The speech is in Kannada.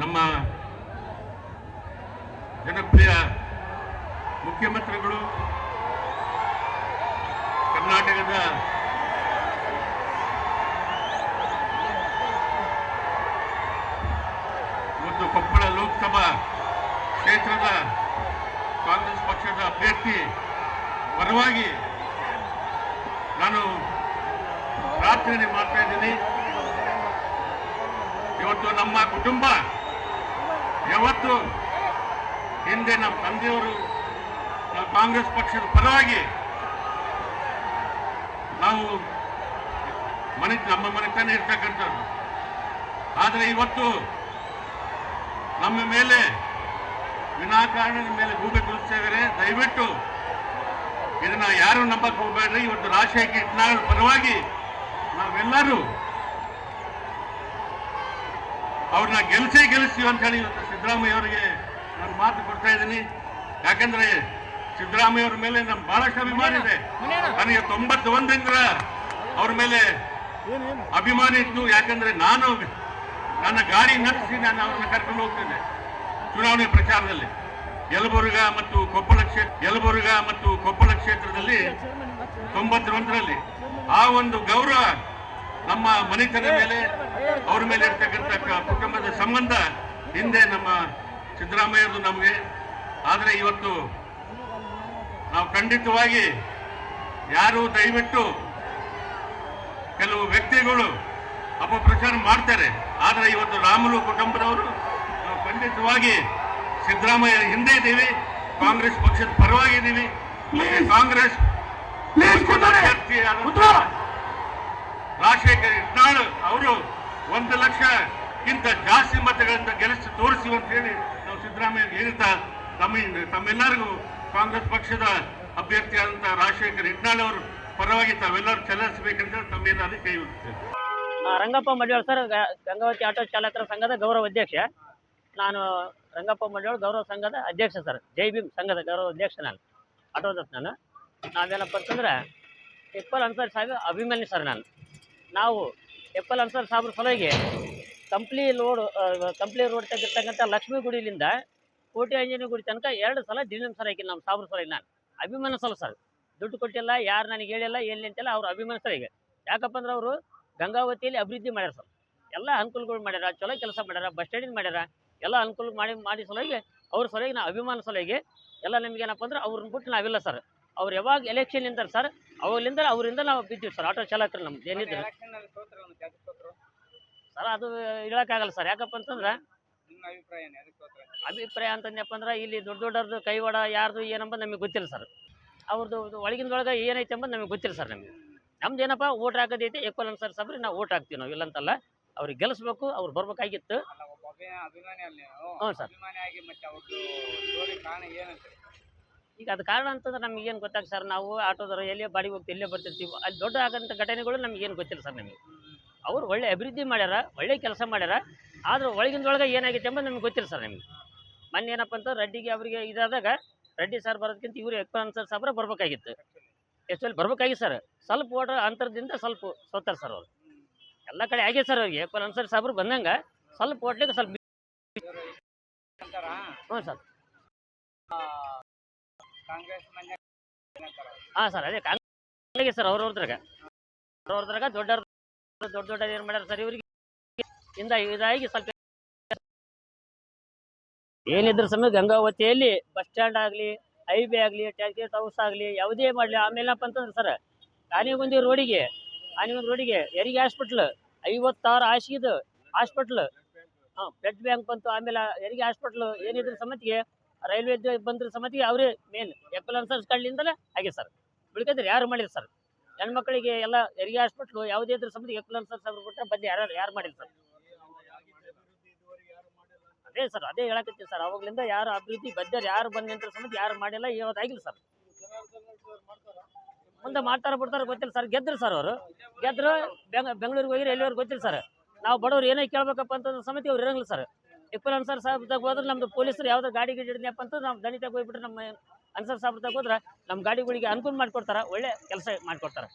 ನಮ್ಮ ಜನಪ್ರಿಯ ಮುಖ್ಯಮಂತ್ರಿಗಳು ಕರ್ನಾಟಕದ ಮತ್ತು ಕೊಪ್ಪಳ ಲೋಕಸಭಾ ಕ್ಷೇತ್ರದ ಕಾಂಗ್ರೆಸ್ ಪಕ್ಷದ ಅಭ್ಯರ್ಥಿ ಪರವಾಗಿ ನಾನು ಪ್ರಾರ್ಥನೆ ಮಾಡ್ತಾ ಇದ್ದೀನಿ. ಇವತ್ತು ನಮ್ಮ ಕುಟುಂಬ ಯಾವತ್ತು ಹಿಂದೆ ನಮ್ಮ ತಂದೆಯವರು ಕಾಂಗ್ರೆಸ್ ಪಕ್ಷದ ಪರವಾಗಿ ನಾವು ಮನೆ, ನಮ್ಮ ಮನೆತನ ಇರ್ತಕ್ಕಂಥದ್ದು. ಆದರೆ ಇವತ್ತು ನಮ್ಮ ಮೇಲೆ ವಿನಾಕಾರಣದ ಮೇಲೆ ಗೂಬೆ ಕುಲಿಸ್ತೇವೆ ದಯವಿಟ್ಟು ಇದನ್ನ ಯಾರು ನಂಬಕ್ ಹೋಗಬೇಡ್ರಿ. ಇವತ್ತು ರಾಜಶೇಖರ್ ಇಟ್ನಾಳ್ ಪರವಾಗಿ ನಾವೆಲ್ಲರೂ ಅವ್ರನ್ನ ಗೆಲ್ಸೇ ಗೆಲ್ಲಿಸ್ತೀವಿ ಅಂತ ಹೇಳಿ ಇವತ್ತು ಸಿದ್ದರಾಮಯ್ಯ ಅವರಿಗೆ ನಾನು ಮಾತು ಕೊಡ್ತಾ ಇದ್ದೀನಿ. ಯಾಕಂದ್ರೆ ಸಿದ್ದರಾಮಯ್ಯ ಅವ್ರ ಮೇಲೆ ನಮ್ಗೆ ಬಹಳಷ್ಟು ಅಭಿಮಾನ ಇದೆ. ನನಗೆ ತೊಂಬತ್ತು ಒಂದರಿಂದ ಅವ್ರ ಮೇಲೆ ಅಭಿಮಾನ ಇತ್ತು. ಯಾಕಂದ್ರೆ ನಾನು ನನ್ನ ಗಾಡಿ ನಡೆಸಿ ನಾನು ಅವ್ರನ್ನ ಕರ್ಕೊಂಡು ಹೋಗ್ತಿದ್ದೆ ಚುನಾವಣೆ ಪ್ರಚಾರದಲ್ಲಿ. ಯಲಬುರ್ಗ ಮತ್ತು ಕೊಪ್ಪಳ ಕ್ಷೇತ್ರ ಯಲಬುರ್ಗ ಮತ್ತು ಕೊಪ್ಪಳ ಕ್ಷೇತ್ರದಲ್ಲಿ ತೊಂಬತ್ತೊಂದರಲ್ಲಿ ಆ ಒಂದು ಗೌರವ ನಮ್ಮ ಮನೆತನ ಮೇಲೆ ಅವ್ರ ಮೇಲೆ ಇರ್ತಕ್ಕಂಥ ಕುಟುಂಬದ ಸಂಬಂಧ ಹಿಂದೆ ನಮ್ಮ ಸಿದ್ದರಾಮಯ್ಯದು ನಮಗೆ. ಆದರೆ ಇವತ್ತು ನಾವು ಖಂಡಿತವಾಗಿ ಯಾರು ದಯವಿಟ್ಟು ಕೆಲವು ವ್ಯಕ್ತಿಗಳು ಅಪಪ್ರಚಾರ ಮಾಡ್ತಾರೆ. ಆದರೆ ಇವತ್ತು ರಾಮುಲು ಕುಟುಂಬದವರು ನಾವು ಖಂಡಿತವಾಗಿ ಸಿದ್ದರಾಮಯ್ಯ ಹಿಂದೆ ಇದ್ದೀವಿ. ಕಾಂಗ್ರೆಸ್ ಪಕ್ಷದ ಪರವಾಗಿದ್ದೀವಿ ಕಾಂಗ್ರೆಸ್ ರಾಜಶೇಖರ್ ಇಟ್ನಾಳ್ ಅವರು ಒಂದು ಲಕ್ಷಕ್ಕಿಂತ ಜಾಸ್ತಿ ಮತಗಳಿಂದ ಗೆಲ್ಲಿಸಿ ತೋರಿಸಿ ಅಂತ ಹೇಳಿ ನಾವು ಸಿದ್ದರಾಮಯ್ಯ ಹೇಳ್ತಾ ತಮ್ಮ ತಮ್ಮೆಲ್ಲರಿಗೂ ಕಾಂಗ್ರೆಸ್ ಪಕ್ಷದ ಅಭ್ಯರ್ಥಿಯಾದಂತಹ ರಾಜಶೇಖರ್ ಹಿಟ್ನಾಳ್ ಅವರು ಪರವಾಗಿ ತಾವೆಲ್ಲರೂ ಚಲಾಯಿಸಬೇಕಂತ ತಮ್ಮೇನಾದ್ರು ಕೈ ಆ, ರಂಗಪ್ಪ ಮಡಿವಾಳ್ ಸರ್ ಗಂಗಾವತಿ ಆಟೋ ಚಾಲಕರ ಸಂಘದ ಗೌರವ ಅಧ್ಯಕ್ಷ. ನಾನು ರಂಗಪ್ಪ ಮಡಿವಾಳ್ ಗೌರವ ಸಂಘದ ಅಧ್ಯಕ್ಷ ಸರ್ ಜೈ ಭೀಮ್ ಸಂಘದ ಗೌರವ ಅಧ್ಯಕ್ಷ ನಾನು ಆಟೋದತ್ ನಾನು. ನಾವೇನಪ್ಪ ಅಂತಂದ್ರೆ ಎಪ್ಪಲ್ ಅನ್ಸರ್ ಸಾಹೇಬ್ ಅಭಿಮಾನಿ ಸರ್ ನಾನು. ನಾವು ಎಪ್ಪಲ್ ಅನ್ಸರ್ ಸಾಹೇಬ್ರ ಸಲುವಾಗಿ ಕಂಪ್ಲಿ ರೋಡ್ ಕಂಪ್ಲಿ ರೋಡ್ ತೆಗಿರ್ತಕ್ಕಂಥ ಲಕ್ಷ್ಮೀ ಗುಡಿಲಿಂದ ಕೋಟಿ ಆಂಜನೇಯ ಗುಡಿ ತನಕ ಎರಡು ಸಲ ದಿನಂ ಸರ್ ಹಾಕಿ ನಮ್ಮ ಸಾಬ್ರ ಸಲುವಾಗಿ ನಾನು ಅಭಿಮಾನ ಸಲ ಸರ್. ದುಡ್ಡು ಕೊಟ್ಟಿಲ್ಲ, ಯಾರು ನನಗೆ ಹೇಳಿಲ್ಲ, ಎಲ್ಲಿ ಅಂತೆಲ್ಲ ಅವ್ರ ಅಭಿಮಾನ ಸರ್ ಈಗ. ಯಾಕಪ್ಪ ಅಂದ್ರೆ ಅವರು ಗಂಗಾವತಿಯಲ್ಲಿ ಅಭಿವೃದ್ಧಿ ಮಾಡ್ಯಾರ ಸರ್. ಎಲ್ಲ ಅನುಕೂಲಗಳು ಮಾಡ್ಯಾರ, ಚಲೋ ಕೆಲಸ ಮಾಡ್ಯಾರ, ಬಸ್ ಸ್ಟ್ಯಾಂಡಿಂದ ಮಾಡ್ಯಾರ. ಎಲ್ಲ ಅನುಕೂಲ ಮಾಡಿ ಮಾಡಿ ಸಲುವಾಗಿ ಅವ್ರ ಸಲುವಾಗಿ ನಾವು ಅಭಿಮಾನ ಸಲುವಾಗಿ ಎಲ್ಲ ನಮ್ಗೆ ಏನಪ್ಪ ಅಂದ್ರೆ ಅವ್ರನ್ನ ಬಿಟ್ಟು ನಾವಿಲ್ಲ ಸರ್. ಅವ್ರು ಯಾವಾಗ ಎಲೆಕ್ಷನ್ ನಿಂತಾರೆ ಸರ್ ಅವಾಗಲಿಂದ ಅವರಿಂದ ನಾವು ಬಿದ್ದೀವಿ ಸರ್. ಆಟೋ ಚಾಲಕರು ನಮ್ದು ಏನಿದ್ರು. ಸರ್ ಅದು ಹೇಳಕ್ಕಾಗಲ್ಲ ಸರ್. ಯಾಕಪ್ಪ ಅಂತಂದ್ರೆ ಅಭಿಪ್ರಾಯ ಅಂತಂದ್ಯಪ್ಪ ಅಂದ್ರೆ ಇಲ್ಲಿ ದೊಡ್ಡ ದೊಡ್ಡವ್ರದ್ದು ಕೈವಾಡ ಯಾರ್ದು ಏನಂಬ ನಮಗೆ ಗೊತ್ತಿಲ್ಲ ಸರ್. ಅವ್ರದ್ದು ಒಳಗಿಂದೊಳಗೆ ಏನೈತೆ ಎಂಬುದು ನಮಗೆ ಗೊತ್ತಿಲ್ಲ ಸರ್ ನಮಗೆ. ನಮ್ದು ಏನಪ್ಪ ಓಟ್ ಹಾಕೋದೈತೆ ಎಕ್ವಲ್ ಸರ್ ಸಬ್ರಿ ನಾವು ಓಟ್ ಹಾಕ್ತೀವಿ ನಾವು ಇಲ್ಲಂತಲ್ಲ. ಅವ್ರಿಗೆ ಗೆಲ್ಲಿಸ್ಬೇಕು ಅವ್ರು ಬರ್ಬೇಕಾಗಿತ್ತು. ಹ್ಞೂ ಸರ್. ಈಗ ಅದು ಕಾರಣ ಅಂತಂದ್ರೆ ನಮ್ಗೆ ಏನು ಗೊತ್ತಾಗ ಸರ್ ನಾವು ಆಟೋದವ್ರು ಎಲ್ಲೇ ಬಾಡಿಗೆ ಹೋಗ್ತೀವಿ ಇಲ್ಲೇ ಬರ್ತಿರ್ತೀವಿ. ಅಲ್ಲಿ ದೊಡ್ಡ ಆಗಂಥ ಘಟನೆಗಳು ನಮ್ಗೆ ಏನು ಗೊತ್ತಿಲ್ಲ ಸರ್ ನಮಗೆ. ಅವ್ರು ಒಳ್ಳೆ ಅಭಿವೃದ್ಧಿ ಮಾಡ್ಯಾರ ಒಳ್ಳೆ ಕೆಲಸ ಮಾಡ್ಯಾರ ಆದ್ರೆ ಒಳಗಿಂದೊಳಗೆ ಏನಾಗೈತೆ ಎಂಬುದು ನಮ್ಗೆ ಗೊತ್ತಿಲ್ಲ ಸರ್ ನಿಮ್ಗೆ. ಮೊನ್ನೆ ಏನಪ್ಪ ಅಂತ ರೆಡ್ಡಿಗೆ ಅವರಿಗೆ ಇದಾದಾಗ ರೆಡ್ಡಿ ಸರ್ ಬರೋದಕ್ಕಿಂತ ಇವರು ಎಕ್ಪಾನ್ ಸರ್ ಸಾಬ್ರ ಬರ್ಬೇಕಾಗಿತ್ತು. ಎಷ್ಟಲ್ಲಿ ಬರ್ಬೇಕಾಗಿತ್ತು ಸರ್? ಸ್ವಲ್ಪ ಓಟ ಅಂತರದಿಂದ ಸ್ವಲ್ಪ ಸೋತಾರ ಸರ್ ಅವರು. ಎಲ್ಲ ಕಡೆ ಆಗಿದೆ ಸರ್ ಅವ್ರಿಗೆ. ಎಕ್ಪಾಲ್ ಅನ್ಸರ್ ಸಾಬ್ರು ಬಂದಂಗ ಸ್ವಲ್ಪ ಓಟ್ಲಿಕ್ಕೆ ಸ್ವಲ್ಪ ಹ್ಞೂ ಸರ್. ಹಾಂ ಸರ್ ಅದೇ ಕಾಂಗ್ರೆಸ್ ಸರ್ ಅವ್ರವ್ರದ್ರಾಗ. ಅವ್ರವ್ರದ್ರಾಗ ದೊಡ್ಡ ದೊಡ್ಡ ದೊಡ್ಡ ಏನ್ ಮಾಡ್ಯಾರ ಸರ್ ಇವ್ರಿಗೆ? ಇಂದ ಇದಾಗಿ ಸ್ವಲ್ಪ ಏನಿದ್ರ ಸಮಯ ಗಂಗಾವತಿಯಲ್ಲಿ ಬಸ್ ಸ್ಟ್ಯಾಂಡ್ ಆಗಲಿ, ಹೈವೇ ಆಗಲಿ ಟ್ಯಾಕ್ಸಿ ಹೌಸ್ ಆಗಲಿ, ಯಾವುದೇ ಮಾಡ್ಲಿ. ಆಮೇಲೆನಪ್ಪ ಅಂತಂದ್ರೆ ಸರ್ ಆನೆಗುಂದಿ ರೋಡಿಗೆ ಆನೆಗುಂದಿ ರೋಡಿಗೆ, ಹೆರಿಗೆ ಹಾಸ್ಪಿಟ್ಲ್, ಐವತ್ತಾರು ಹಾಸಿಗೆದು ಹಾಸ್ಪಿಟ್ಲ್, ಹಾಂ, ಬ್ಲಡ್ ಬ್ಯಾಂಕ್ ಬಂತು. ಆಮೇಲೆ ಹೆರಿಗೆ ಹಾಸ್ಪಿಟ್ಲ್ ಏನಿದ್ರ ಸಮತಿಗೆ, ರೈಲ್ವೆ ಬಂದ್ರ ಸಮತಿಗೆ ಅವರೇ ಮೇನ್ ಎಪ್ಪಲನ್ಸರ್ಸ್ ಕಳ್ಳಿಂದಲೇ ಹಾಗೆ ಸರ್. ಉಳಿಕಂದ್ರೆ ಯಾರು ಮಾಡಿದ್ರು ಸರ್. ಹೆಣ್ಮಕ್ಳಿಗೆ ಎಲ್ಲ ಹೆರಿಗೆ ಹಾಸ್ಪಿಟ್ಲು ಯಾವುದೇ ಇದ್ರ ಸಮತಿಗೆ ಎಪ್ಪಲನ್ಸರ್ಸ್ ಅವ್ರು ಬಿಟ್ಟರೆ ಬಂದು ಯಾರು ಯಾರು ಮಾಡಿಲ್ಲ ಸರ್. ಅದೇ ಸರ್, ಅದೇ ಹೇಳಕತ್ತೀವಿ ಸರ್, ಅವಾಗ್ಲಿಂದ ಯಾರು ಅಭಿವೃದ್ಧಿ ಬದ್ಧರು ಯಾರು ಬಂದ ನಿಂತರ ಸಂಬಂಧ ಯಾರು ಮಾಡಿಲ್ಲ, ಇವತ್ತಾಗಿಲ್ಲ ಸರ್. ಮುಂದೆ ಮಾಡ್ತಾರ ಬಿಡ್ತಾರ ಗೊತ್ತಿಲ್ಲ ಸರ್, ಗೆದ್ರು ಸರ್ ಅವರು. ಗೆದ್ರು ಬೆಂಗ, ಬೆಂಗಳೂರಿಗೆ ಹೋಗಿರಿ ಎಲ್ಲಿವರೆಗೆ ಗೊತ್ತಿಲ್ಲ ಸರ್. ನಾವು ಬಡವ್ರು ಏನೇ ಕೇಳ್ಬೇಕಪ್ಪ ಅಂತಂದ್ರೆ ಸಮಿತಿ ಅವ್ರು ಇರಂಗಿಲ್ಲ ಸರ್. ಇಪ್ಪಲ್ ಅನ್ಸರ್ ಸಾಹೇಬ್ದಾಗ ಹೋದ್ರೆ ನಮ್ದು ಪೊಲೀಸರು ಯಾವ್ದಾರು ಗಾಡಿ ಗಿಡಿ ಅಂತ ನಾವು ದಣಿತಾಗ ಹೋಗ್ಬಿಟ್ರೆ ನಮ್ಮ ಅನ್ಸರ್ ಸಾಹೇಬ್ದಾಗ ಹೋದ್ರೆ ನಮ್ಮ ಗಾಡಿಗಳಿಗೆ ಅನುಕೂಲ ಮಾಡಿಕೊಡ್ತಾರೆ ಒಳ್ಳೆ ಕೆಲಸ ಮಾಡಿಕೊಡ್ತಾರೆ.